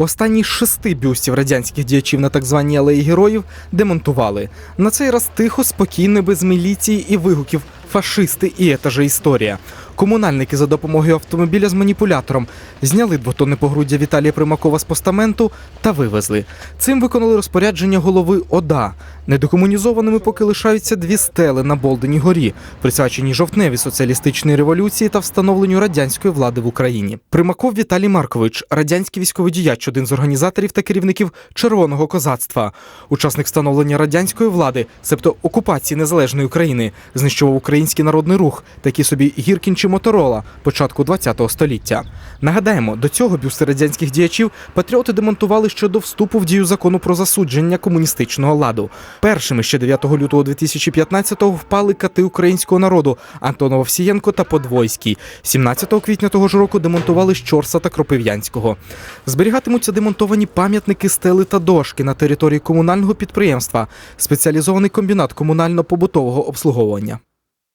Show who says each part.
Speaker 1: Останні шести бюстів радянських діячів на так званій алеї героїв демонтували. На цей раз тихо, спокійно, без міліції і вигуків фашисти і етаже історія. Комунальники за допомогою автомобіля з маніпулятором зняли двотонне погруддя Віталія Примакова з постаменту та вивезли. Цим виконали розпорядження голови ОДА. Недокомунізованими поки лишаються дві стели на Болдені горі, присвячені жовтневі соціалістичної революції та встановленню радянської влади в Україні. Примаков Віталій Маркович, радянський військовий діяч, один з організаторів та керівників Червоного козацтва, учасник встановлення радянської влади, себто окупації незалежної України, знищував український народний рух, такі собі Гіркін чи Моторола початку ХХ століття. Нагадаємо, до цього бюсти радянських діячів патріоти демонтували ще до вступу в дію закону про засудження комуністичного ладу. Першими ще 9 лютого 2015-го впали кати українського народу Антонов Овсієнко та Подвойський. 17 квітня того ж року демонтували Щорса та Кропив'янського. Зберігатимуться демонтовані пам'ятники стели та дошки на території комунального підприємства, спеціалізований комбінат комунально-побутового обслуговування.